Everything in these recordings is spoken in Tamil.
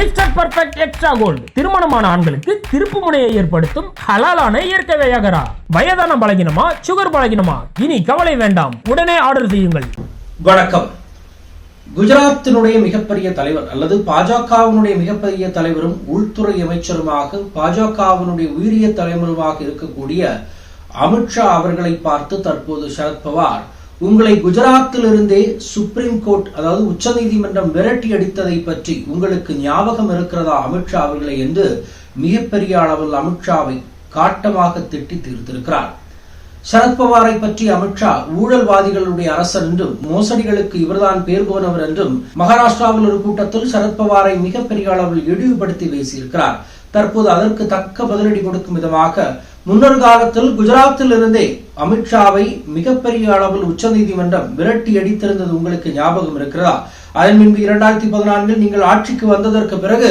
மிஸ்டர் பர்ஃபெக்ட் எக்ஸ்ட்ரா கோல்டு திருமணமான ஆண்களுக்கு திருப்பு முனையை ஏற்படுத்தும் ஹலாலான இயற்கை வையகரா. வயதான பலகினமா சுகர் பலகினமா? இனி கவலை வேண்டாம். உடனே ஆர்டர் செய்யுங்கள். வணக்கம். குஜராத்தினுடைய மிகப்பெரிய தலைவர் அல்லது பாஜகவினுடைய மிகப்பெரிய தலைவரும் உள்துறை அமைச்சருமாக பாஜகவினுடைய உயிரிய தலைவருமாக இருக்கக்கூடிய அமித்ஷா அவர்களை பார்த்து தற்போது சரத்பவார் உங்களை குஜராத்திலிருந்தே சுப்ரீம் கோர்ட் அதாவது உச்சநீதிமன்றம் விரட்டி அடித்ததை பற்றி உங்களுக்கு ஞாபகம் இருக்கிறதா அமித்ஷா அவர்களை என்று மிகப்பெரிய அளவில் அமித்ஷாவை காட்டமாக திட்டி தீர்த்திருக்கிறார். சரத்பவாரை பற்றி அமித்ஷா ஊழல்வாதிகளுடைய அரசர் என்றும் மோசடிகளுக்கு இவர்தான் பேர் போனவர் என்றும் மகாராஷ்டிராவில் ஒரு கூட்டத்தில் சரத்பவாரை மிகப்பெரிய அளவில் இழிவுபடுத்தி பேசியிருக்கிறார். தற்போது அதற்கு தக்க பதிலடி கொடுக்கும் விதமாக முன்னொரு காலத்தில் குஜராத்தில் இருந்தே அமித்ஷாவை மிகப்பெரிய அளவில் உச்சநீதிமன்றம் விரட்டி அடித்திருந்தது உங்களுக்கு ஞாபகம் இருக்கிறதா? அதன் முன்பு இரண்டாயிரத்தி பதினான்கில் நீங்கள் ஆட்சிக்கு வந்ததற்கு பிறகு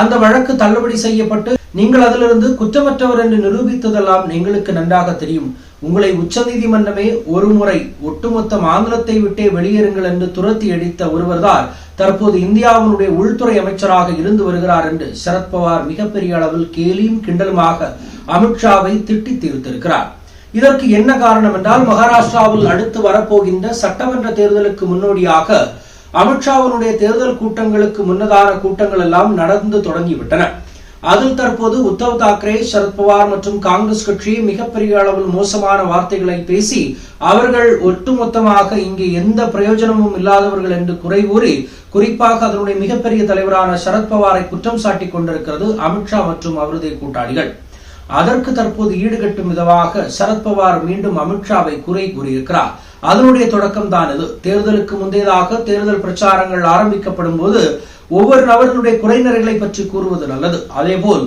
அந்த வழக்கு தள்ளுபடி செய்யப்பட்டு நீங்கள் அதிலிருந்து குற்றமற்றவர் என்று நிரூபித்ததெல்லாம் எங்களுக்கு நன்றாக தெரியும். உங்களை உச்சநீதிமன்றமே ஒரு முறை ஒட்டுமொத்த மாநிலத்தை விட்டே வெளியேறுங்கள் என்று துரத்தி அடித்த ஒருவர்தான் தற்போது இந்தியாவினுடைய உள்துறை அமைச்சராக இருந்து வருகிறார் என்று சரத்பவார் மிகப்பெரிய அளவில் கேலியும் கிண்டலுமாக அமித்ஷாவை திட்டி தீர்த்திருக்கிறார். இதற்கு என்ன காரணம் என்றால் மகாராஷ்டிராவில் அடுத்து வரப்போகின்ற சட்டமன்ற தேர்தலுக்கு முன்னோடியாக அமித்ஷாவினுடைய தேர்தல் கூட்டங்களுக்கு முன்னதான கூட்டங்கள் எல்லாம் நடந்து தொடங்கிவிட்டன. அதில் தற்போது உத்தவ் தாக்கரே சரத்பவார் மற்றும் காங்கிரஸ் கட்சி மிகப்பெரிய அளவில் மோசமான வார்த்தைகளை பேசி அவர்கள் ஒட்டுமொத்தமாக இங்கே எந்த பிரயோஜனமும் இல்லாதவர்கள் என்று குறை கூறி குறிப்பாக அதனுடைய மிகப்பெரிய தலைவரான சரத்பவாரை குற்றம் சாட்டி கொண்டிருக்கிறது அமித்ஷா மற்றும் அவரது கூட்டாளிகள். அதற்கு தற்போது ஈடுகட்டும் விதமாக சரத்பவார் மீண்டும் அமித்ஷாவை குறை கூறியிருக்கிறார். அதனுடைய தொடக்கம் தான் இது. தேர்தலுக்கு முந்தையதாக தேர்தல் பிரச்சாரங்கள் ஆரம்பிக்கப்படும் போது ஒவ்வொரு நபர்களுடைய குறைநிறைகளை பற்றி கூறுவது நல்லது. அதேபோல்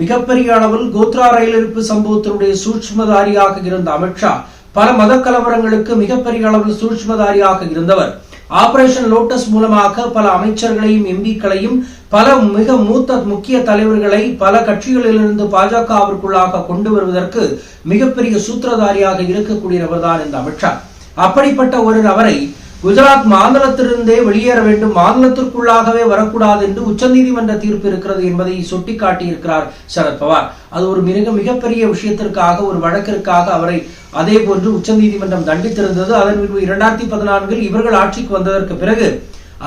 மிகப்பெரிய அளவில் கோத்ரா ரயில் இருப்பு சம்பவத்தினுடைய சூட்சுமதாரியாக இருந்த அமித்ஷா பல மத கலவரங்களுக்கு மிகப்பெரிய அளவில் சூட்சுமதாரியாக இருந்தவர். ஆபரேஷன் லோட்டஸ் மூலமாக பல அமைச்சர்களையும் எம்பிக்களையும் பல மிக மூத்த முக்கிய தலைவர்களை பல கட்சிகளிலிருந்து பாஜகவிற்குள்ளாக கொண்டு வருவதற்கு மிகப்பெரிய சூத்திரதாரியாக இருக்கக்கூடிய தான் இந்த அமித்ஷா. அப்படிப்பட்ட ஒரு நபரை குஜராத் மாநிலத்திலிருந்தே வெளியேற வேண்டும் மாநிலத்திற்குள்ளாகவே வரக்கூடாது என்று உச்சநீதிமன்ற தீர்ப்பு இருக்கிறது என்பதை சுட்டிக்காட்டியிருக்கிறார் சரத்பவார் அது ஒரு மிக மிகப்பெரிய விஷயத்திற்காக ஒரு வழக்கிற்காக அவரை அதே போன்று உச்சநீதிமன்றம் தண்டித்திருந்தது. அதன் பின்பு இரண்டாயிரத்தி பதினான்கில் இவர்கள் ஆட்சிக்கு வந்ததற்கு பிறகு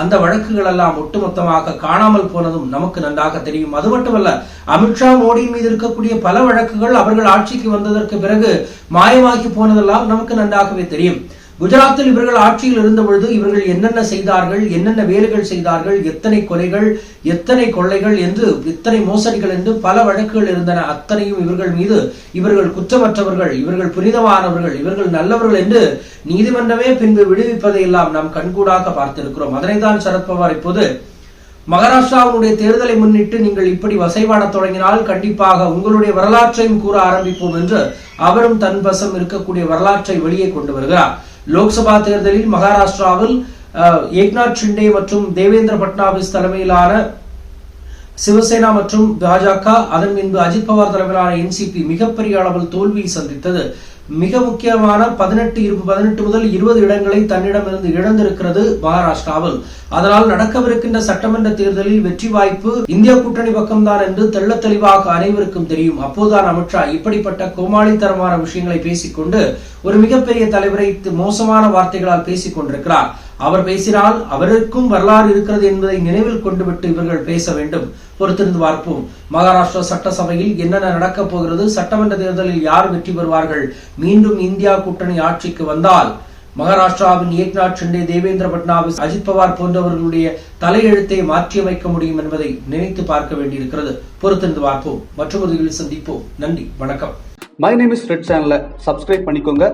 அந்த வழக்குகள் எல்லாம் ஒட்டுமொத்தமாக காணாமல் போனதும் நமக்கு நன்றாக தெரியும். அது மட்டுமல்ல அமித்ஷா மோடியின் மீது இருக்கக்கூடிய பல வழக்குகள் அவர்கள் ஆட்சிக்கு வந்ததற்கு பிறகு மாயமாகி போனதெல்லாம் நமக்கு நன்றாகவே தெரியும். குஜராத்தில் இவர்கள் ஆட்சியில் இருந்த பொழுது இவர்கள் என்னென்ன செய்தார்கள் என்னென்ன வேலைகள் செய்தார்கள் எத்தனை கொலைகள் எத்தனை கொள்ளைகள் என்று எத்தனை மோசடிகள் என்று பல வழக்குகள் இருந்தன. அத்தனையும் இவர்கள் மீது இவர்கள் குற்றமற்றவர்கள் இவர்கள் புனிதமானவர்கள் இவர்கள் நல்லவர்கள் என்று நீதிமன்றமே பின்பு விடுவிப்பதை எல்லாம் நாம் கண்கூடாக பார்த்திருக்கிறோம். அதனைதான் சரத்பவார் இப்போது மகாராஷ்டிராவுடைய தேர்தலை முன்னிட்டு நீங்கள் இப்படி வசைபாட தொடங்கினால் கண்டிப்பாக உங்களுடைய வரலாற்றையும் கூற ஆரம்பிப்போம் என்று அவரும் தன் வசம் இருக்கக்கூடிய வரலாற்றை வெளியே கொண்டு வருகிறார். லோக்சபா தேர்தலில் மகாராஷ்டிராவில் ஏக்நாத் ஷிண்டே மற்றும் தேவேந்திர பட்னாவிஸ் தலைமையிலான சிவசேனா மற்றும் பாஜக அதன் பின்பு அஜித் பவார் தலைமையிலான என்சிபி மிகப்பெரிய அளவில் தோல்வியை சந்தித்தது. மிக முக்கியமான பதினெட்டு பதினெட்டு முதல் இருபது இடங்களை தன்னிடமிருந்து இழந்திருக்கிறது மகாராஷ்டிராவில் அதனால் நடக்கவிருக்கின்ற சட்டமன்ற தேர்தலில் வெற்றி வாய்ப்பு இந்திய கூட்டணி பக்கம்தான் என்று தெள்ள தெளிவாக அனைவருக்கும் தெரியும். அப்போதுதான் அமித்ஷா இப்படிப்பட்ட கோமாளித்தரமான விஷயங்களை பேசிக்கொண்டு ஒரு மிகப்பெரிய தலைவரை மோசமான வார்த்தைகளால் பேசிக் கொண்டிருக்கிறார் அவர் பேசினால் அவருக்கும் வரலாறு இருக்கிறது என்பதை நினைவில் கொண்டுவிட்டு இவர்கள் பேச வேண்டும். பொறுத்திருந்து பார்ப்போம். மகாராஷ்டிரா சட்டசபையில் என்னென்ன நடக்கப் போகிறது? சட்டமன்ற தேர்தலில் யார் வெற்றி பெறுவார்கள்? மீண்டும் இந்தியா கூட்டணி ஆட்சிக்கு வந்தால் மகாராஷ்டிராவின் ஏக்நாத் ஷிண்டே தேவேந்திர பட்னாவிஸ் அஜித் பவார் போன்றவர்களுடைய தலையெழுத்தை மாற்றியமைக்க முடியும் என்பதை நினைத்து பார்க்க வேண்டியிருக்கிறது. பொறுத்திருந்து பார்ப்போம். மற்றொரு சந்திப்போம். நன்றி. வணக்கம். மை நேம் இஸ் ரெட் சேனலை சப்ஸ்கிரைப் பண்ணிக்கோங்க.